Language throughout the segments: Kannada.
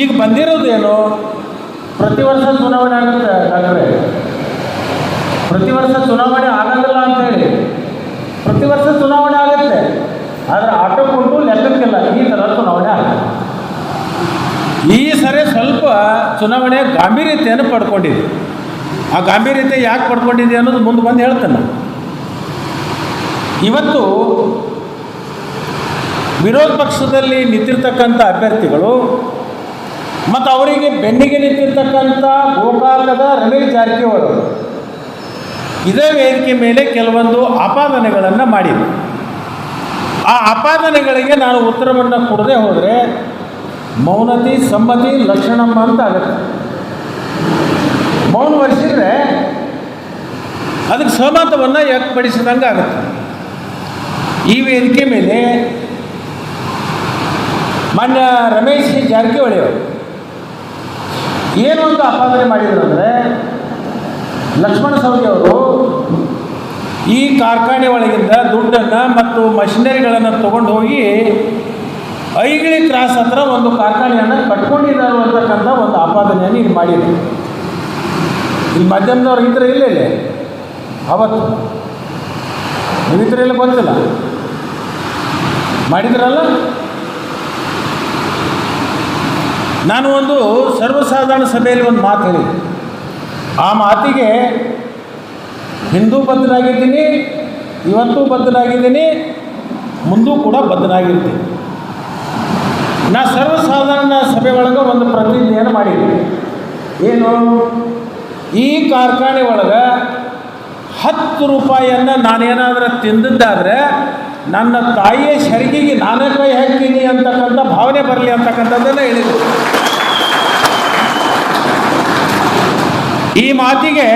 ಈಗ ಬಂದಿರೋದೇನು ಪ್ರತಿ ವರ್ಷ ಚುನಾವಣೆ ಆಗುತ್ತೆ ಡಾಕ್ಟ್ರೆ. ಪ್ರತಿ ವರ್ಷ ಚುನಾವಣೆ ಆಗಂಗಿಲ್ಲ ಅಂತೇಳಿ ಪ್ರತಿ ವರ್ಷ ಚುನಾವಣೆ ಆಗುತ್ತೆ. ಆದರೆ ಆಟೋ ಕೊಟ್ಟು ಲೆಕ್ಕಕ್ಕಿಲ್ಲ. ಈ ಥರ ಚುನಾವಣೆ ಆಗುತ್ತೆ ಈ ಸರಿ ಸ್ವಲ್ಪ ಚುನಾವಣೆ ಗಾಂಭೀರ್ಯತೆಯನ್ನು ಪಡ್ಕೊಂಡಿದೆ. ಆ ಗಾಂಭೀರ್ಯತೆ ಯಾಕೆ ಪಡ್ಕೊಂಡಿದೆ ಅನ್ನೋದು ಮುಂದೆ ಬಂದು ಹೇಳ್ತೇನೆ ಇವತ್ತು ವಿರೋಧ ಪಕ್ಷದಲ್ಲಿ ನಿಂತಿರ್ತಕ್ಕಂಥ ಅಭ್ಯರ್ಥಿಗಳು ಮತ್ತು ಅವರಿಗೆ ಬೆನ್ನಿಗೆ ನಿಂತಿರ್ತಕ್ಕಂಥ ಗೋಕಾಕದ ರಮೇಶ್ ಜಾರಕಿಹೊಳಿ. ಇದೇ ವೇದಿಕೆ ಮೇಲೆ ಕೆಲವೊಂದು ಆಪಾದನೆಗಳನ್ನು ಮಾಡಿದೆ ಆ ಆಪಾದನೆಗಳಿಗೆ ನಾನು ಉತ್ತರವನ್ನು ಕೊಡದೆ ಹೋದರೆ ಮೌನತಿ ಸಮ್ಮತಿ ಲಕ್ಷಣಮ್ಮ ಅಂತ ಆಗುತ್ತೆ. ಮೌನ ವರ್ಷಿದ್ರೆ ಅದಕ್ಕೆ ಸಹಮತವನ್ನು ವ್ಯಕ್ತಪಡಿಸಿದಂಗೆ ಆಗುತ್ತೆ. ಈ ವೇದಿಕೆ ಮೇಲೆ ಮಾನ್ಯ ರಮೇಶ್ ಜಾರಕಿಹೊಳಿ ಅವರು ಏನು ಒಂದು ಆಪಾದನೆ ಮಾಡಿದ್ರು ಅಂದರೆ ಲಕ್ಷ್ಮಣ ಸವದಿ ಅವರು ಈ ಕಾರ್ಖಾನೆ ಒಳಗಿಂದ ದುಡ್ಡನ್ನು ಮತ್ತು ಮಷಿನರಿಗಳನ್ನು ತಗೊಂಡು ಹೋಗಿ ಐಗಿಳಿ ಕ್ರಾಸ್ ಹತ್ರ ಒಂದು ಕಾರ್ಖಾನೆಯನ್ನು ಕಟ್ಕೊಂಡಿದ್ದಾರೆ ಅಂತಕ್ಕಂಥ ಒಂದು ಆಪಾದನೆಯನ್ನು ಇಲ್ಲಿ ಮಾಡಿದ್ರು. ಇಲ್ಲಿ ಮಾಧ್ಯಮದವ್ರು ಇದ್ರೆ ಇಲ್ಲೇ ಅವತ್ತು. ಅವತ್ತು ಇಲ್ಲ ಗೊತ್ತಿಲ್ಲ. ಮಾಡಿದ್ರಲ್ಲ? ನಾನು ಒಂದು ಸರ್ವಸಾಧಾರಣ ಸಭೆಯಲ್ಲಿ ಒಂದು ಮಾತು ಹೇಳಿದೆ ಆ ಮಾತಿಗೆ ಹಿಂದೂ ಬದ್ಧನಾಗಿದ್ದೀನಿ, ಇವತ್ತು ಬದ್ಧನಾಗಿದ್ದೀನಿ, ಮುಂದೂ ಕೂಡ ಬದ್ಧನಾಗಿರ್ತೀನಿ. ನಾ ಸರ್ವಸಾಧಾರಣ ಸಭೆ ಒಳಗೆ ಒಂದು ಪ್ರತಿಜ್ಞೆಯನ್ನು ಮಾಡಿದ್ದೀನಿ ಏನು? ಈ ಕಾರ್ಖಾನೆ ಒಳಗೆ ಹತ್ತು ರೂಪಾಯಿಯನ್ನು ನಾನೇನಾದರೂ ತಿಂದಿದ್ದಾದರೆ ನನ್ನ ತಾಯಿಯ ಶರಿಗೆಗೆ ನಾನೇ ಕೈ ಹಾಕ್ತೀನಿ ಅಂತಕ್ಕಂಥ ಭಾವನೆ ಬರಲಿ ಅಂತಕ್ಕಂಥದ್ದನ್ನು ಹೇಳಿದ್ರು. ಈ ಮಾತಿಗೆ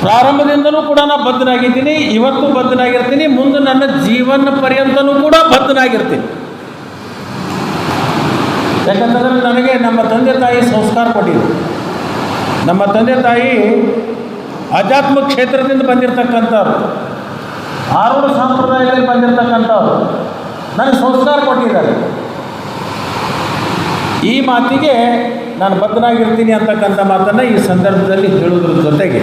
ಪ್ರಾರಂಭದಿಂದಲೂ ಕೂಡ ನಾನು ಬದ್ಧನಾಗಿದ್ದೀನಿ, ಇವತ್ತು ಬದ್ಧನಾಗಿರ್ತೀನಿ, ಮುಂದೆ ನನ್ನ ಜೀವನ ಪರ್ಯಂತನೂ ಕೂಡ ಬದ್ಧನಾಗಿರ್ತೀನಿ. ಯಾಕಂತಂದ್ರೆ ನನಗೆ ನಮ್ಮ ತಂದೆ ತಾಯಿ ಸಂಸ್ಕಾರ ಕೊಟ್ಟಿದ್ರು. ನಮ್ಮ ತಂದೆ ತಾಯಿ ಅಧ್ಯಾತ್ಮ ಕ್ಷೇತ್ರದಿಂದ ಬಂದಿರತಕ್ಕಂಥವ್ರು. ಆರೂಢ ಸಂಪ್ರದಾಯದಲ್ಲಿ ಬಂದಿರತಕ್ಕಂಥವ್ರು. ನನಗೆ ಸಂಸ್ಕಾರ ಕೊಟ್ಟಿದ್ದಾರೆ. ಈ ಮಾತಿಗೆ ನಾನು ಬದ್ಧನಾಗಿರ್ತೀನಿ ಅಂತಕ್ಕಂಥ ಮಾತನ್ನು ಈ ಸಂದರ್ಭದಲ್ಲಿ ಹೇಳುವುದರ ಜೊತೆಗೆ.